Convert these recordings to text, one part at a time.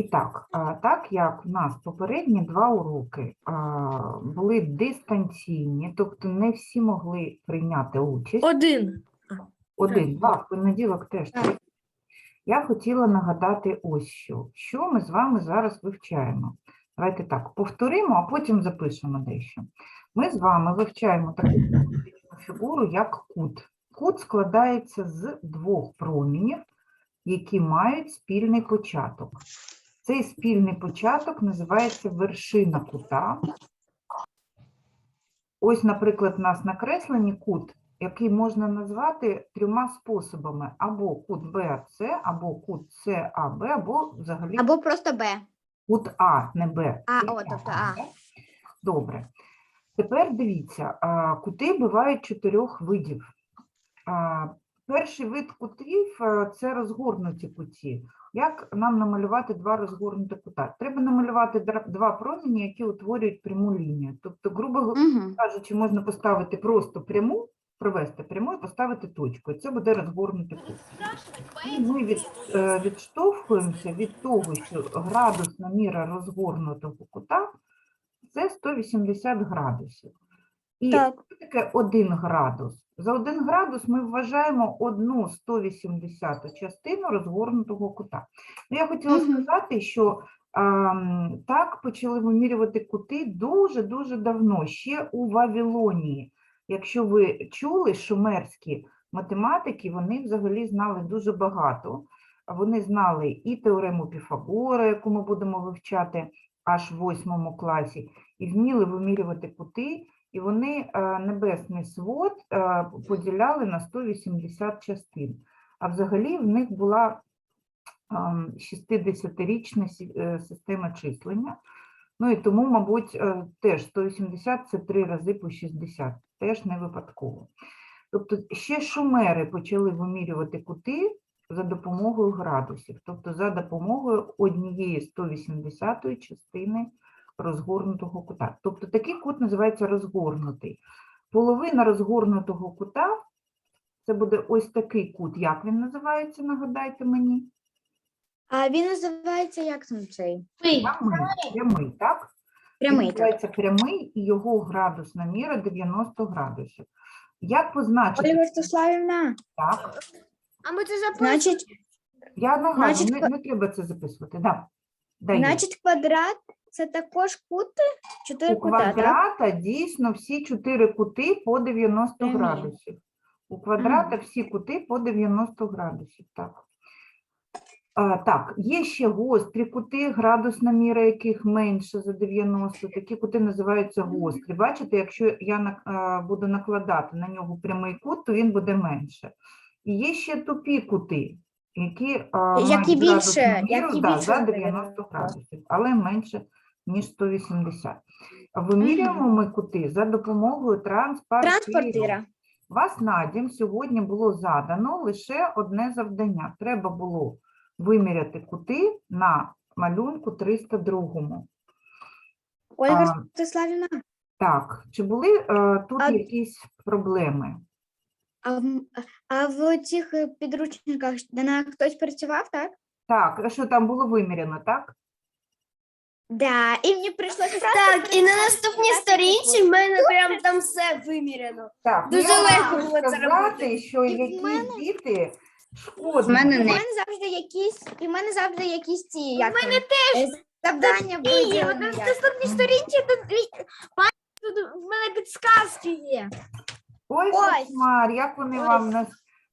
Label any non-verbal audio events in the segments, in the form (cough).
І так, так як в нас попередні два уроки були дистанційні, тобто не всі могли прийняти участь. Один. Один, два, в понеділок теж. Я хотіла нагадати ось що. Що ми з вами зараз вивчаємо? Давайте так, повторимо, а потім запишемо дещо. Ми з вами вивчаємо таку фігуру, як кут. Кут складається з двох промінів, які мають спільний початок. Цей спільний початок називається вершина кута. Ось, наприклад, у нас накреслені кут, який можна назвати трьома способами: або кут БАЦ, або кут САБ, або взагалі Або просто Б. кут А, не Б. А, о, тобто А. Добре. Тепер дивіться, а, кути бувають чотирьох видів. А, Перший вид кутів а, це розгорнуті куті. Як нам намалювати два розгорнуті кута? Треба намалювати два промені, які утворюють пряму лінію. Тобто, грубо Угу. кажучи, можна поставити просто пряму, провести пряму і поставити точку. Це буде розгорнутий кут. І ми від, е, відштовхуємося від того, що градусна міра розгорнутого кута це 180 градусів. І Так. що таке 1 градус? За 1 градус ми вважаємо одну 180 частину розгорнутого кута. Ну, я хотіла Мгм. сказати, що ем, так почали вимірювати кути дуже-дуже давно, ще у Вавилонії. Якщо ви чули, шумерські математики, вони взагалі знали дуже багато. Вони знали і теорему Піфагора, яку ми будемо вивчати аж в восьмому класі, і вміли вимірювати кути, і вони е, небесний свод е, поділяли на 180 частин. А взагалі в них була ем, 60-річна е, система числення. Ну і тому, мабуть, теж 180 це три рази по 60, теж не випадково. Тобто ще шумери почали вимірювати кути за допомогою градусів, тобто за допомогою однієї 180 частини розгорнутого кута. Тобто такий кут називається розгорнутий. Половина розгорнутого кута це буде ось такий кут. Як він називається, нагадайте мені? А він називається як там цей? Прямий, прямий так? Він Прямий. так. називається прямий і його градусна міра 90 градусів. Як позначити Ольга Ростиславівна, так? А ми це запишемо. значить, Я нагадую, Значить, не, не треба це записувати. Да. Значить квадрат це також кути? Чотири У кута, так? квадрата дійсно всі чотири кути по 90 Прямі. градусів. У квадрата всі кути по 90 градусів. Так. А, так, є ще гострі кути, градусна міра яких менше за 90. Такі кути називаються гострі. Бачите, якщо я на- а, буду накладати на нього прямий кут, то він буде менше. І є ще тупі кути, які, а, Які мають більше, градусну міру, які да, більше за за 90 градусів, але менше, ніж 180. Вимірюємо ми кути за допомогою транспортира. Транспортира. Вас на дім сьогодні було задано лише одне завдання. Треба було виміряти кути на малюнку 302. Ольга Ростиславівна, Так, чи були е, тут А- якісь проблеми? а в, а в цих підручниках де на хтось працював, так? Так, а що там було виміряно, так? Да, і мені прийшлося просто Так, і на наступній сторінці в мене прям там все виміряно. Так, ну, Дуже я легко можу було це сказати, робити. що І в які мене- діти шкодні. У мене завжди якісь, і в мене завжди якісь ці, як мене теж завдання І виділені. на як. наступній сторінці тут, бачите, тут в мене підсказки є. Ой, Ось. кошмар, як вони Ось. вам нас,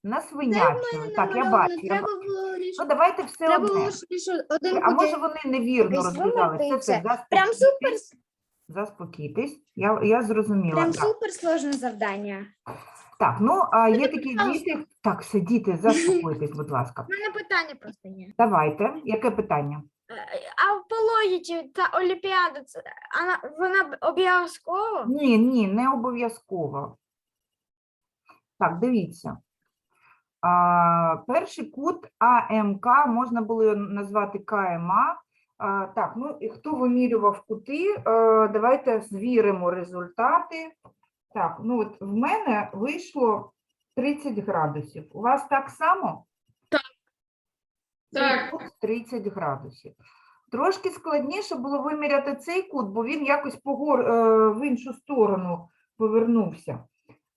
насвинячили. Так, я бачу. я Треба було Ну, давайте все треба одне. було один А може вони невірно якось розв'язали? Все. Прям супер, заспокійтесь. Я, я зрозуміла. прям так. супер сложне завдання. так, ну, а є такі діти. Так, все, діти, (laughs) заспокойтесь, будь ласка. У мене питання просто є. Давайте. Яке питання? Е, А по логіці та Олімпіада, це, вона, вона обов'язково? Ні, ні, не обов'язково. Так, дивіться. Перший кут АМК можна було назвати КМА. Так, ну і хто вимірював кути, е, давайте звіримо результати. Так, ну от в мене вийшло 30 градусів. У вас так само? Так. Цей 30 градусів. Трошки складніше було виміряти цей кут, бо він якось погор, е, в іншу сторону повернувся.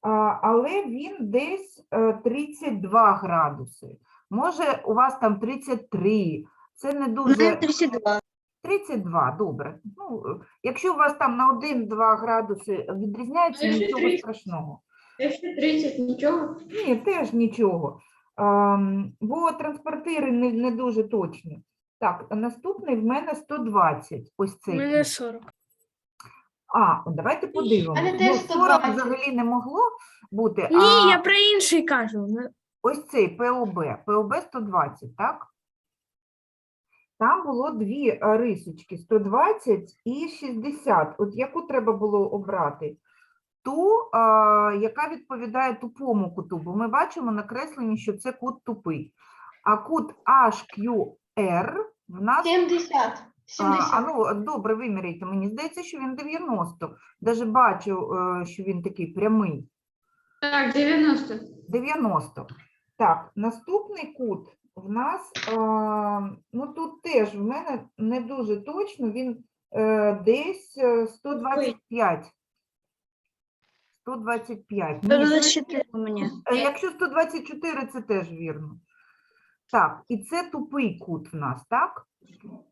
А, але він десь е, 32 градуси. Може, у вас там 33. Це не дуже 32. 32, добре. Ну, е, якщо у вас там на 1-2 градуси відрізняється, Якщо нічого 30. страшного. Якщо 30, нічого. Ні, теж нічого. Ам, бо транспортири не, не дуже точні. Так, наступний в мене 120. Ось У мене 40. А, от давайте подивимося. мене Ну, теж 40 120. взагалі не могло бути, Ні, а я про інший кажу. Ну, ось цей ПОБ, ПОБ 120, так? Там було дві е, рисочки 120 і 60. От яку треба було обрати? Ту, а, яка відповідає тупому куту, бо ми бачимо накреслені, що це кут тупий. А кут HQR в нас 70. А, а ну, добре, виміряйте. Мені здається, що він 90. Даже бачу, е, що він такий прямий. Так, 90. 90. Так, наступний кут в нас, а, ну тут теж в мене не дуже точно, він е, десь е, 125. 125. Мені здається, у мене. Е, Якщо 124, це теж вірно. Так, і це тупий кут в нас, так?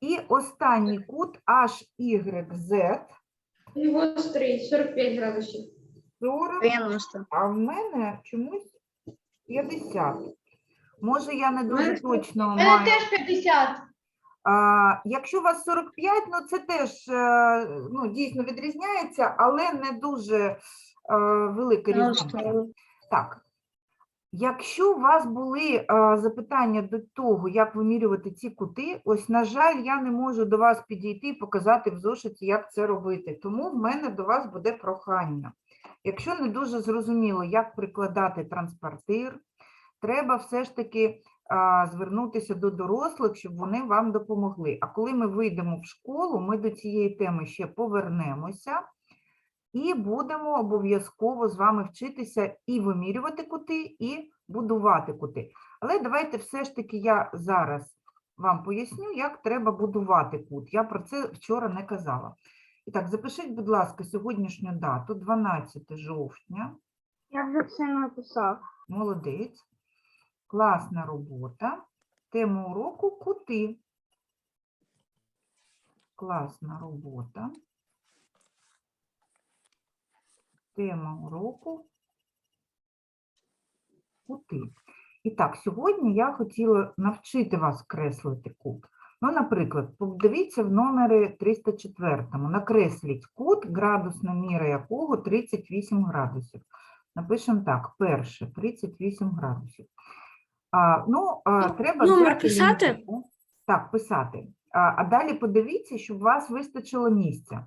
І останній кут HYZ І гострий, 45 градусів. 40, 90. а в мене чомусь 50. Може, я не дуже мене точно У мене маю. теж 50. А, якщо у вас 45, ну це теж е, ну, дійсно відрізняється, але не дуже е, велика різниця. Так. Якщо у вас були е, запитання до того, як вимірювати ці кути, ось, на жаль, я не можу до вас підійти і показати в зошиті, як це робити. Тому в мене до вас буде прохання. Якщо не дуже зрозуміло, як прикладати транспортир, треба все ж таки а, звернутися до дорослих, щоб вони вам допомогли. А коли ми вийдемо в школу, ми до цієї теми ще повернемося і будемо обов'язково з вами вчитися і вимірювати кути, і будувати кути. Але давайте все ж таки я зараз вам поясню, як треба будувати кут. Я про це вчора не казала. І так, запишіть, будь ласка, сьогоднішню дату, 12 жовтня. Я вже все написав. Молодець. Класна робота. Тема уроку кути. Класна робота. Тема уроку кути. І так, сьогодні я хотіла навчити вас креслити кут. Ну, наприклад, подивіться в номері 304. Накресліть кут, градусна міра якого 38 градусів. Напишемо так, перше, 38 градусів. А, ну, а, треба номер писати? Так, писати. А, а далі подивіться, щоб у вас вистачило місця.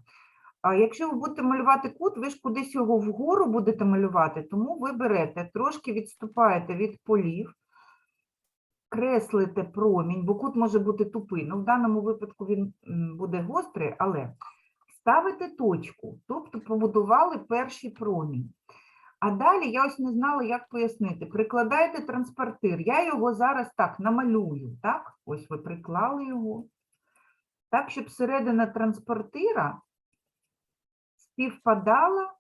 А якщо ви будете малювати кут, ви ж кудись його вгору будете малювати, тому ви берете, трошки відступаєте від полів, креслите промінь, бо кут може бути тупий. Ну, в даному випадку він буде гострий, але ставите точку, тобто побудували перший промінь. А далі я ось не знала, як пояснити. Прикладаєте транспортир. Я його зараз так намалюю. Так? Ось ви приклали його. Так, щоб середина транспортира співпадала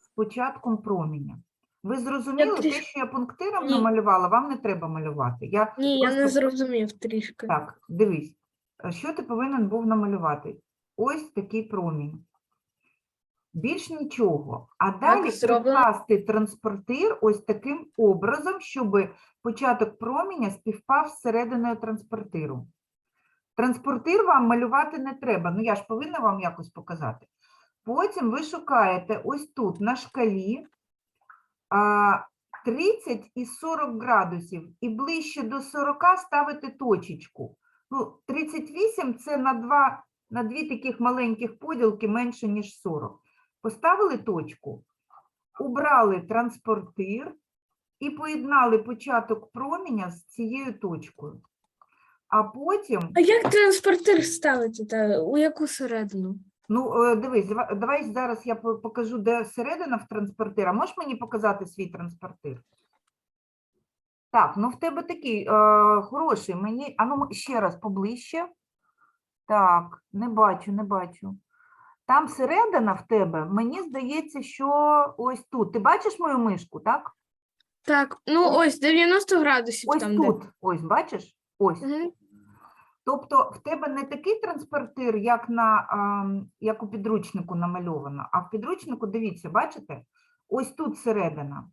з початком проміння. Ви зрозуміли, те, що я пунктиром Ні. намалювала, вам не треба малювати. Я Ні, я не просто- зрозумів трішки. так, дивись, а що ти повинен був намалювати? Ось такий промінь. Більш нічого. А далі зроблено. прикласти транспортир ось таким образом, щоб початок проміня співпав з серединою транспортиру. Транспортир вам малювати не треба, ну я ж повинна вам якось показати. Потім ви шукаєте ось тут на шкалі 30 і 40 градусів, і ближче до 40 ставите точечку. Ну, 38 це на, два, на дві таких маленьких поділки менше, ніж 40. Поставили точку, убрали транспортир і поєднали початок проміня з цією точкою. А потім, А як транспортир ставити? Та, у яку середину? Ну е, дивись, давай зараз я покажу, де середина в транспортира. Можеш мені показати свій транспортир? Так, ну в тебе такий е, хороший. Мені, а ну ще раз поближче. Так, не бачу, не бачу. Там середина в тебе, мені здається, що ось тут. Ти бачиш мою мишку, так? Так, ну ось 90 градусів Ось там. де. тут. Ось, бачиш? Ось. Мгм. Тобто в тебе не такий транспортир, як, на, як у підручнику намальовано, а в підручнику, дивіться, бачите? Ось тут середина.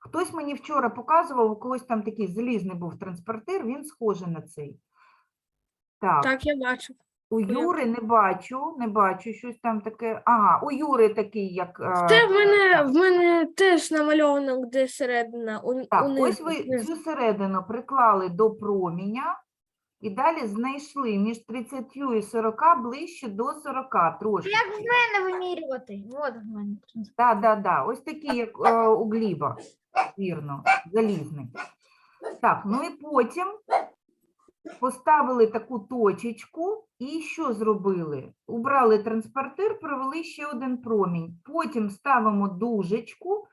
Хтось мені вчора показував, у когось там такий залізний був транспортир, він схожий на цей. Так, Так, я бачу. у Юри не бачу, не бачу, щось там таке. Ага, у Юри такий, як. е, Це в мене, в мене теж намальовано, де середина. У, Так, унизу, ось ви цю середину приклали до проміня і далі знайшли між 30 і 40 ближче до 40 трошки. Як в мене вимірювати? От в мене. Так, так, так. Ось такі, як е, у Гліба. Вірно, залізний. Так, ну і потім поставили таку точечку і що зробили? Убрали транспортир, провели ще один промінь. Потім ставимо дужечку.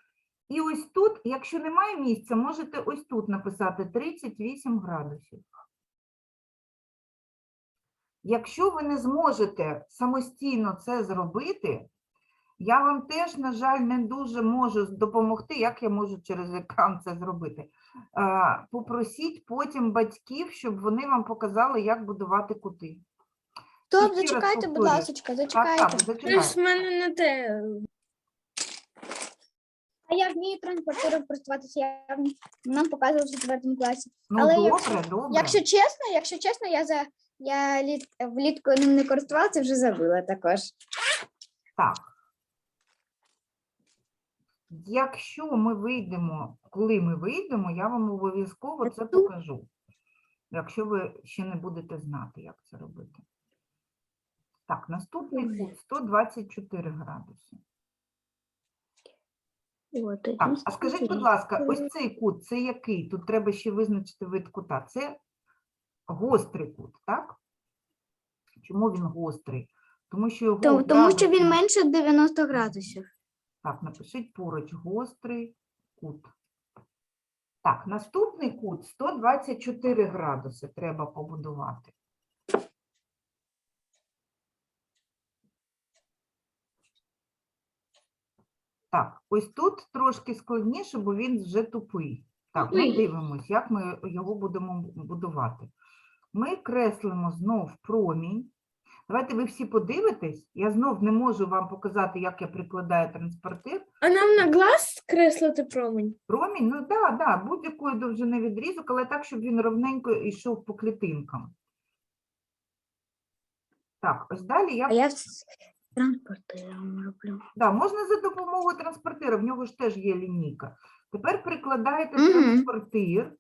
І ось тут, якщо немає місця, можете ось тут написати 38 градусів. Якщо ви не зможете самостійно це зробити, я вам теж, на жаль, не дуже можу допомогти, як я можу через екран це зробити. Попросіть потім батьків, щоб вони вам показали, як будувати кути. Стоп, зачекайте, будь ласка, зачекайте. так, в мене не те. А я вмію транспортером користуватися, я нам показували в четвертому класі. Ну, але добре, якщо- добре. Якщо чесно, якщо чесно, я за я літ, влітку ним не користувалася, вже забула також. Так. Якщо ми вийдемо, коли ми вийдемо, я вам обов'язково це покажу. Якщо ви ще не будете знати, як це робити. Так, наступний кут 124 градуси. Так, а скажіть, будь ласка, ось цей кут, це який? Тут треба ще визначити вид кута. Це гострий кут, так? Чому він гострий? Тому що його Тому, тому що він менше 90 градусів. Так, напишіть поруч гострий кут. Так, наступний кут 124 градуси треба побудувати. Так, ось тут трошки складніше, бо він вже тупий. Так, ми Тупий. дивимось, як ми його будемо будувати. Ми креслимо знов промінь. Давайте ви всі подивитесь. Я знов не можу вам показати, як я прикладаю транспортир. А нам на глаз креслити промень? Промінь, ну да, да, будь-якої довжини відрізок, але так, щоб він ровненько йшов по клітинкам. Так, ось далі я А я з транспортером роблю. Да, можна за допомогою транспортира, в нього ж теж є лінійка. Тепер прикладаєте Мгм. транспортир,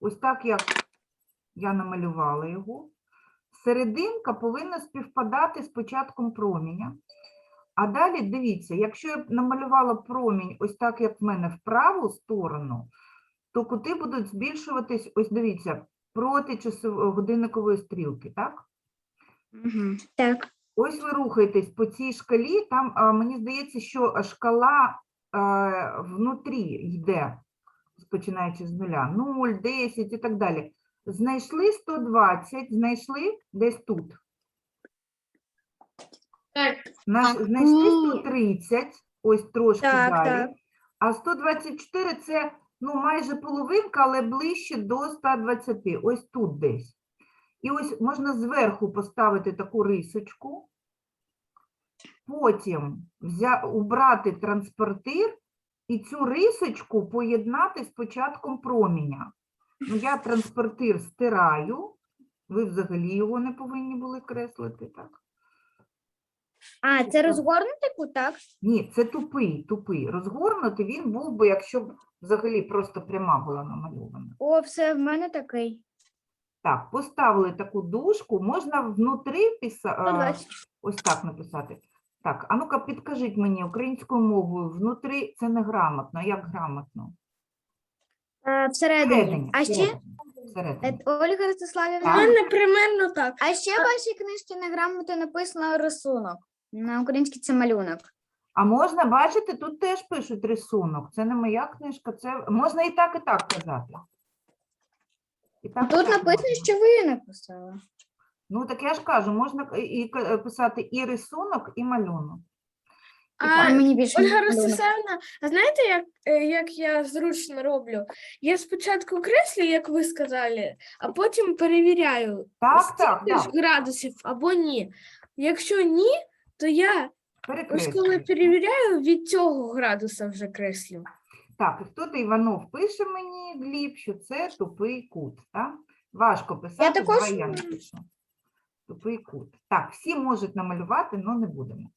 ось так, як я намалювала його. Серединка повинна співпадати з початком проміня. А далі дивіться, якщо я б намалювала промінь ось так, як в мене в праву сторону, то кути будуть збільшуватись, ось дивіться, проти часової годинникової стрілки, так? Угу. Так. Ось ви рухаєтесь по цій шкалі, там а, мені здається, що а, шкала внутрі йде, починаючи з нуля, 0, 10 і так далі. Знайшли 120, знайшли десь тут. Так, Наш, знайшли 130, ось трошки Так, далі. так. А 124 це ну, майже половинка, але ближче до 120, ось тут десь. І ось можна зверху поставити таку рисочку, потім взя... убрати транспортир і цю рисочку поєднати з початком проміня. Ну, я транспортир стираю, ви взагалі його не повинні були креслити, так? А, це розгорнутий кут, так? Ні, це тупий, тупий. Розгорнутий він був би, якщо б взагалі просто пряма була намальована. О, все, в мене такий. Так, поставили таку дужку, можна внутрі писа... а, 120. ось так написати. Так, а ну-ка підкажіть мені українською мовою, внутрі це не грамотно, як грамотно? Е, Всередині. А ще, всередині, е, Ольга Ростиславівна, Так. мене примерно так. а ще в вашій книжці неграмотно написано рисунок. На українській це малюнок. А можна бачити, тут теж пишуть рисунок. Це не моя книжка, це можна і так, і так казати. І так, і Тут так написано, можна. що ви написали. Ну, так я ж кажу, можна і к- писати і рисунок, і малюнок. А, мені більше Ольга. Ростиславівна, а знаєте, як, е, як я зручно роблю? Я спочатку креслю, як ви сказали, а потім перевіряю, Так, так, стільки ж так. градусів або ні. Якщо ні, то я ось коли Перекреслюй. перевіряю, від цього градуса вже креслю. Так, і хто-то Іванов пише мені, Гліб, що це тупий кут. Так? Важко писати, також, я напишу. Тупий кут. Так, всі можуть намалювати, але не будемо.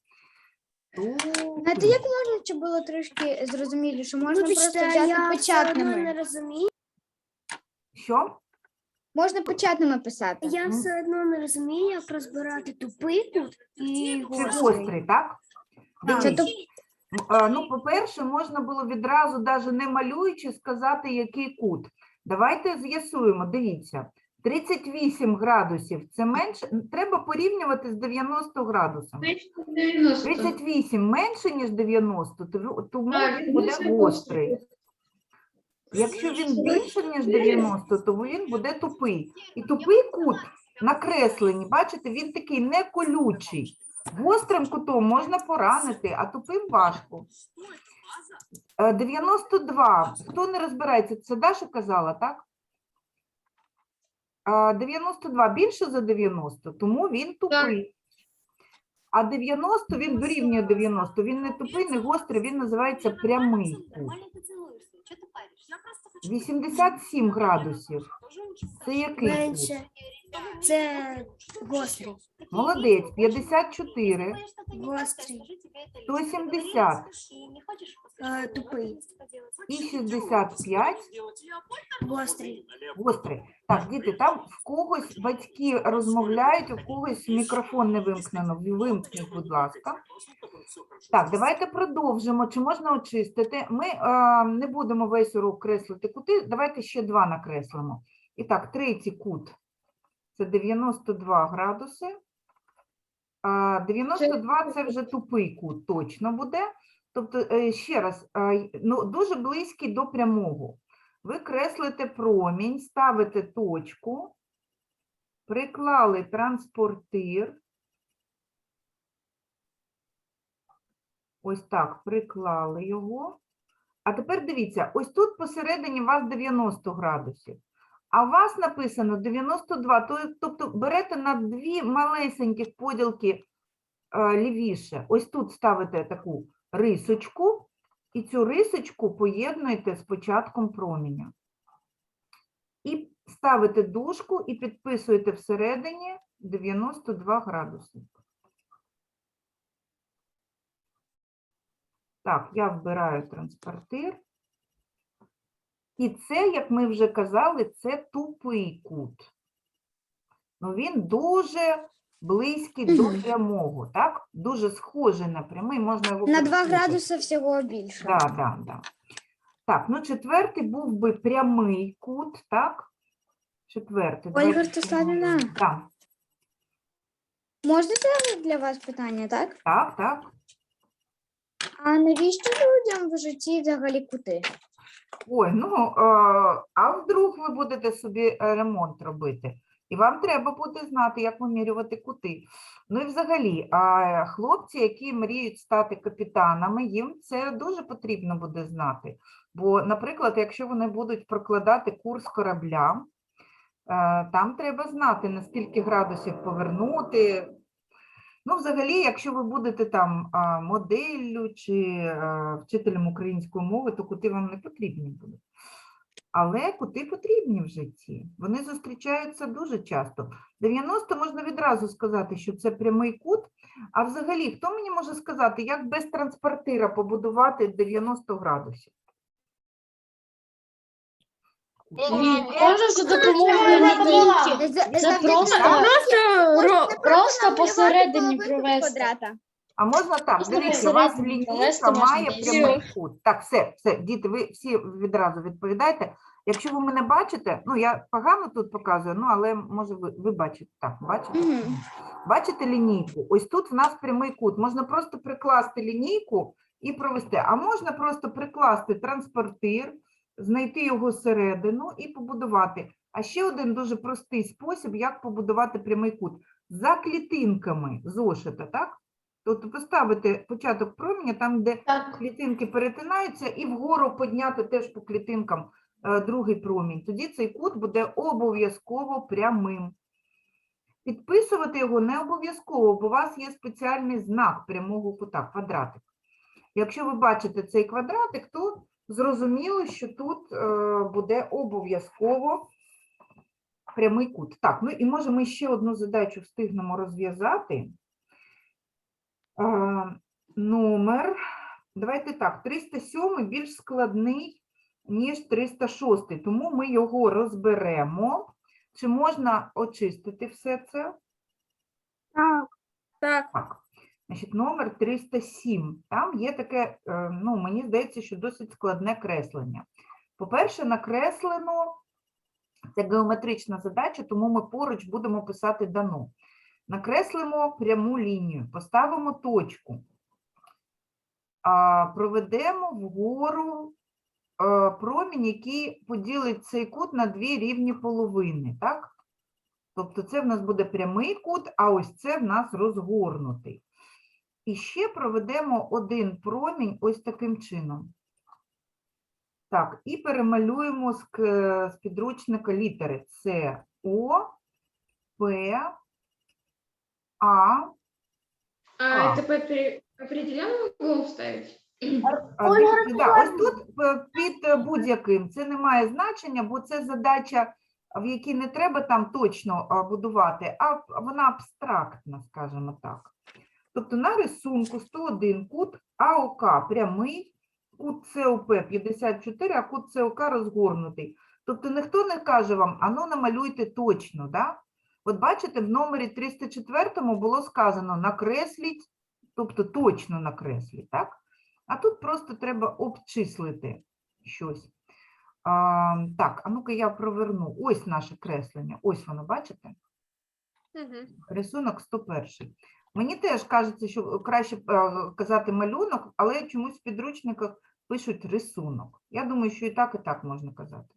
Знаєте, як можна, щоб було трошки зрозуміліше? Можна просто взяти я все одно не печатними. розумію. Що? Можна печатними писати. Я все одно не розумію, як розбирати тупий кут і Це гострий. так? Так. Це Дивись, е, Ну, по-перше, можна було відразу, навіть не малюючи, сказати, який кут. Давайте з'ясуємо, дивіться. 38 градусів це менше, треба порівнювати з 90 градусами. Значит, 90. 38 менше, ніж 90, то тому він буде гострий. Якщо він більше, ніж 90, то він буде тупий. І тупий кут накреслені, бачите, він такий не колючий. Гострим кутом можна поранити, а тупим важко. Е, 92. Хто не розбирається, це Даша казала, так? Е, 92 більше за 90, тому він тупий. А 90 він дорівнює 90. Він не тупий, не гострий, він називається прямий кут. 87 градусів. Це який кут? Менше. Це гострий. Молодець, 54, Гострий. 170 Е, тупий. і 65 Гострий. гострий. Так, діти, там в когось батьки розмовляють, у когось мікрофон не вимкнено. Вимкніть, будь ласка. Так, давайте продовжимо. Чи можна очистити? Ми е, не будемо весь урок креслити кути. Давайте ще два накреслимо. І так, третій кут це 92 градуси. 92 це вже тупий кут точно буде. Тобто, е, ще раз, ну, дуже близький до прямого. Ви креслите промінь, ставите точку, приклали транспортир. Ось так, приклали його. А тепер дивіться, ось тут посередині у вас 90 градусів, а у вас написано 92, тобто берете на дві малесеньких поділки е, лівіше. Ось тут ставите таку рисочку, і цю рисочку поєднуєте з початком проміня. І ставите дужку і підписуєте всередині 92 градуси. Так, я вбираю транспортир. І це, як ми вже казали, це тупий кут. Ну, він дуже близький до прямого, так? Дуже схожий на прямий, можна його На 2 градуси всього більше. Да, да, да. Так, ну четвертий був би прямий кут, так? Четвертий. Ольга Ростиславівна. Так, Можна для вас питання, так? так, так. А навіщо людям в житті взагалі кути? Ой, ну, е, а вдруг ви будете собі е, ремонт робити? І вам треба буде знати, як вимірювати кути. Ну і взагалі, а, хлопці, які мріють стати капітанами, їм це дуже потрібно буде знати. Бо, наприклад, якщо вони будуть прокладати курс корабля, е, там треба знати, на скільки градусів повернути. Ну, взагалі, якщо ви будете там моделлю чи вчителем української мови, то кути вам не потрібні будуть. Але кути потрібні в житті. Вони зустрічаються дуже часто. 90 можна відразу сказати, що це прямий кут. А взагалі, хто мені може сказати, як без транспортира побудувати 90 градусів? Можна за допомогою лінійки. Це Це просто, Просто ро- просто посередині провести. квадрата. А можна так, дивіться, у вас лінійка провести має прямий кут. Так, все, все, діти, ви всі відразу відповідаєте. Якщо ви мене бачите, ну я погано тут показую, ну але може ви, ви бачите. Так, бачите? Бачите лінійку? Ось тут в нас прямий кут. Можна просто прикласти лінійку і провести. А можна просто прикласти транспортир, знайти його середину і побудувати. А ще один дуже простий спосіб, як побудувати прямий кут. За клітинками зошита, так? Тобто поставити початок променя там, де Так. клітинки перетинаються, і вгору підняти теж по клітинкам е, другий промінь. Тоді цей кут буде обов'язково прямим. Підписувати його не обов'язково, бо у вас є спеціальний знак прямого кута, квадратик. Якщо ви бачите цей квадратик, то зрозуміло, що тут е, буде обов'язково прямий кут. Так, ну і може ми ще одну задачу встигнемо розв'язати. Е, Номер, давайте так, 307 більш складний, ніж 306, тому ми його розберемо. Чи можна очистити все це? Так. Так, Так, значить, номер 307. Там є таке, е, ну, мені здається, що досить складне креслення. По-перше, накреслено це геометрична задача, тому ми поруч будемо писати дано. Накреслимо пряму лінію, поставимо точку, проведемо вгору е, промінь, який поділить цей кут на дві рівні половини, так? Тобто це в нас буде прямий кут, а ось це в нас розгорнутий. І ще проведемо один промінь ось таким чином. Так, і перемалюємо з, з підручника літери С, О, П, А. А, А. это по пере- определенным углом ставить? А, дивіться, да, ось тут е, під будь-яким це не має значення, бо це задача, в якій не треба там точно будувати, а вона абстрактна, скажімо так. Тобто на рисунку 101 кут АОК прямий, кут СОП 54, а кут СОК розгорнутий. Тобто ніхто не каже вам, ану намалюйте точно, да? От бачите, в номері 304 було сказано накресліть, тобто точно накресліть, так? А тут просто треба обчислити щось. А, так, а ну-ка я проверну. Ось наше креслення. Ось воно, бачите? Мгм. Рисунок 101. Мені теж кажеться, що краще е, казати малюнок, але чомусь в підручниках пишуть рисунок. Я думаю, що і так, і так можна казати.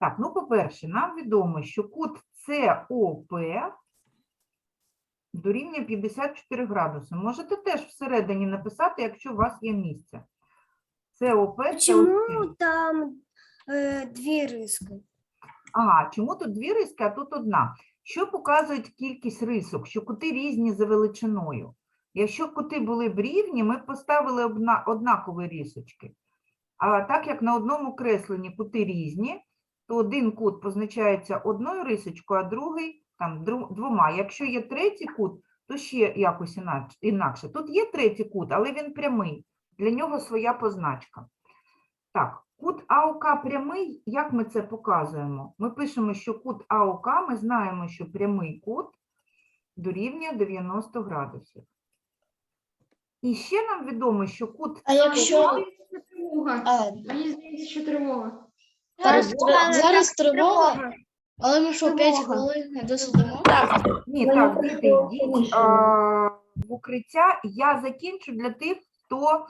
Так, ну, по-перше, нам відомо, що кут СОП дорівнює 54 градуси. Можете теж всередині написати, якщо у вас є місце. СОП це. там е, дві риски? Ага, чому тут дві риски, а тут одна? Що показують кількість рисок? Що кути різні за величиною. Якщо кути були б рівні, ми б поставили однакові рисочки. А так як на одному кресленні кути різні, то один кут позначається одною рисочкою, а другий там двома. Якщо є третій кут, то ще якось інакше. Тут є третій кут, але він прямий. Для нього своя позначка. Так, кут АОК прямий, як ми це показуємо? Ми пишемо, що кут АОК, ми знаємо, що прямий кут дорівнює 90 градусів. І ще нам відомо, що кут А якщо Тривога. а, Мені здається, що тривога. зараз, Тривога. зараз тривога, але ми що 5 хвилин не досидимо? Ні, так, діти, йдіть а, в укриття. Я закінчу для тих, хто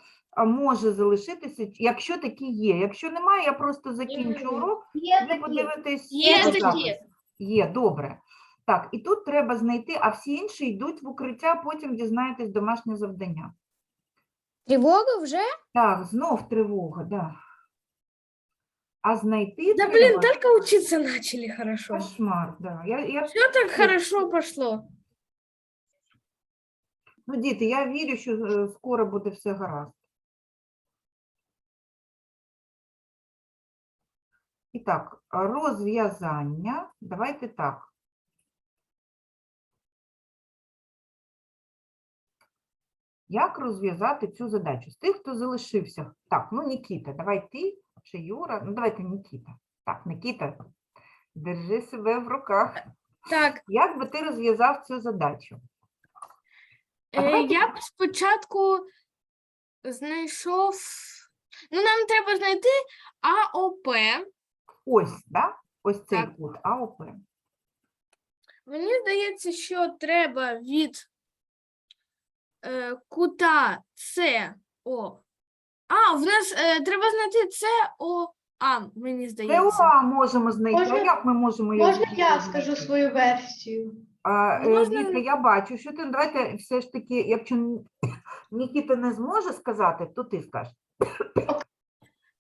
може залишитися, якщо такі є. Якщо немає, я просто закінчу урок. Ви подивитесь. Є такі. Є, добре. Так, і тут треба знайти, а всі інші йдуть в укриття, потім дізнаєтесь домашнє завдання. Тривога вже? Так, знов тривога, да. А знайти Да треба блин, только учиться начали хорошо. кошмар, да. Я, я, Все так хорошо пошло. Ну, діти, я вірю, що е, скоро буде все гаразд. І так, розв'язання. Давайте так. Як розв'язати цю задачу? З тих, хто залишився. Так, ну Нікіта, давай ти чи Юра. Ну, давайте Нікіта. Так, Нікіта, держи себе в руках. Так, Як би ти розв'язав цю задачу? Е, я б спочатку знайшов. Ну, нам треба знайти АОП. Ось, да? Ось цей Так. кут АОП. Мені здається, що треба від е, кута СО. А, в нас е, треба знайти СО А, мені здається. ЦОА можемо знайти. Можна- а як ми можемо його Можна я знайти? скажу свою версію? А, е, Можна- Віка, я бачу, що ти давайте все ж таки, якщо Нікіта не зможе сказати, то ти скажеш.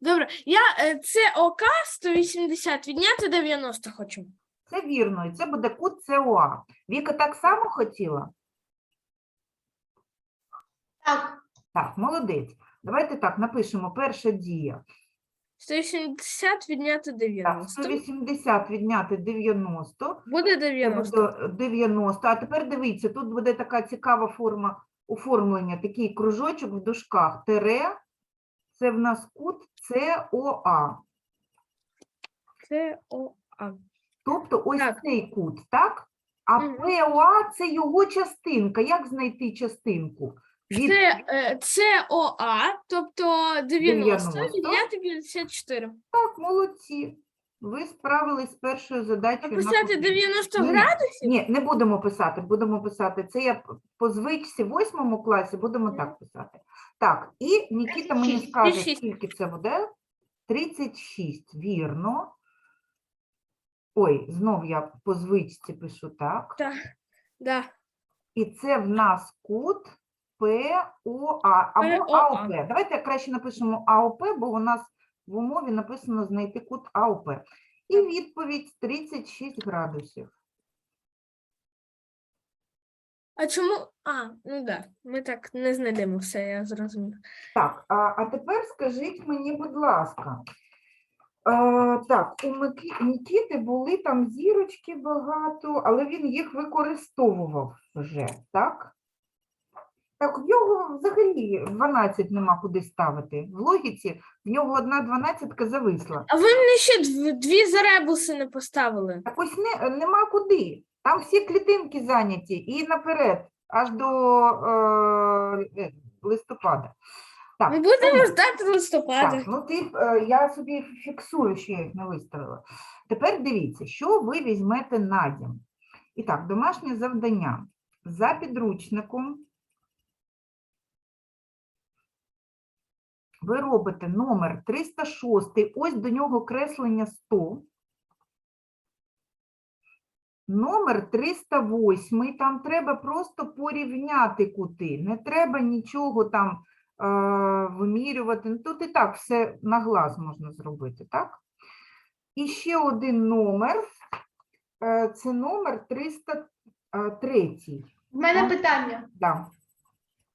Добре, я е, це ОК 180 відняти 90 хочу. Це вірно, і це буде кут ЦОА. Віка так само хотіла? Так. Так, молодець. Давайте так, напишемо перша дія. 180 відняти Так, 90. 180 відняти 90. Буде Це 90. буде 90. А тепер дивіться, тут буде така цікава форма оформлення, такий кружочок в дужках. Тере, це в нас кут ЦОА. Це. Тобто ось Так. цей кут, так? А Мгм. ПОА – це його частинка. Як знайти частинку? Це, е, це ОА, тобто 90 90. відняти 54. Так, молодці. Ви справились з першою задачею. на Написати кухні. 90 Ні, ні. градусів? Ні, не будемо писати, будемо писати. Це я по звичці в восьмому класі будемо так писати. Так, і Нікіта мені 36. скаже, 36. скільки це буде. 36, вірно. Ой, знов я по звичці пишу так. Так. Да. І це в нас кут ПОА або ПОА. АОП. Давайте краще напишемо АОП, бо у нас в умові написано знайти кут АОП. І відповідь 36 градусів. А чому? А, ну да, ми так не знайдемо все, я зрозумів. Так, а, а тепер скажіть мені, будь ласка. А, так, у Мики- Нікіти були там зірочки багато, але він їх використовував вже, так? Так, в нього взагалі 12 нема куди ставити. В логіці в нього одна дванадцятка зависла. А ви мені ще дв- дві заребуси не поставили. Так ось не, нема куди. Там всі клітинки зайняті і наперед, аж до е, е, листопада. Так, Ми будемо тому- ждати листопада. Так, ну ти, е, я собі фіксую, що я їх не виставила. Тепер дивіться, що ви візьмете на дім. І так, домашнє завдання. За підручником ви робите номер 306, ось до нього креслення 100. Номер 308, там треба просто порівняти кути, не треба нічого там е, вимірювати. Ну, Тут і так все на глаз можна зробити, так? І ще один номер, е, це номер 303. В мене Так. питання. Да.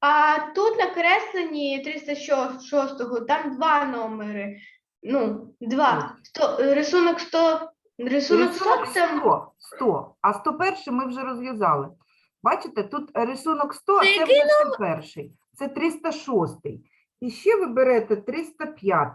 А тут на кресленні 306-го там два номери. Ну, два. Сто, рисунок 100. Рисунок 100 Рисунок там 100, 100, а 101 ми вже розв'язали. Бачите, тут рисунок 100, а Це це який вже 101. Це 306. І ще ви берете 305.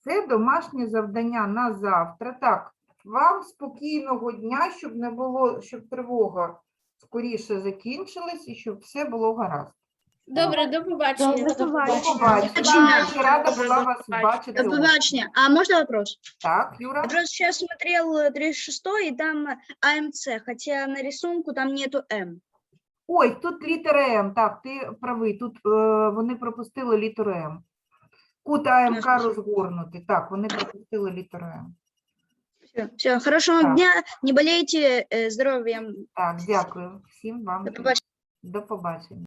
Це домашнє завдання на завтра. Так, вам спокійного дня, щоб не було, щоб тривога скоріше закінчилась і щоб все було гаразд. Добре, до побачення. Добре, до До побачення. побачення. Рада була вас бачити. До побачення. А можно вопрос? Так, Юра? Я просто сейчас смотрел э, 36 и там АМЦ, хотя на рисунку там нету М. Ой, тут літера М, так, ти правий, тут е, вони пропустили літеру М. Кут АМК Ясно. розгорнутий, так, вони пропустили літеру М. Все, все, хорошего Так. дня, не болейте, э, здоровья. Так, дякую всім вам. До побачення. До побачення.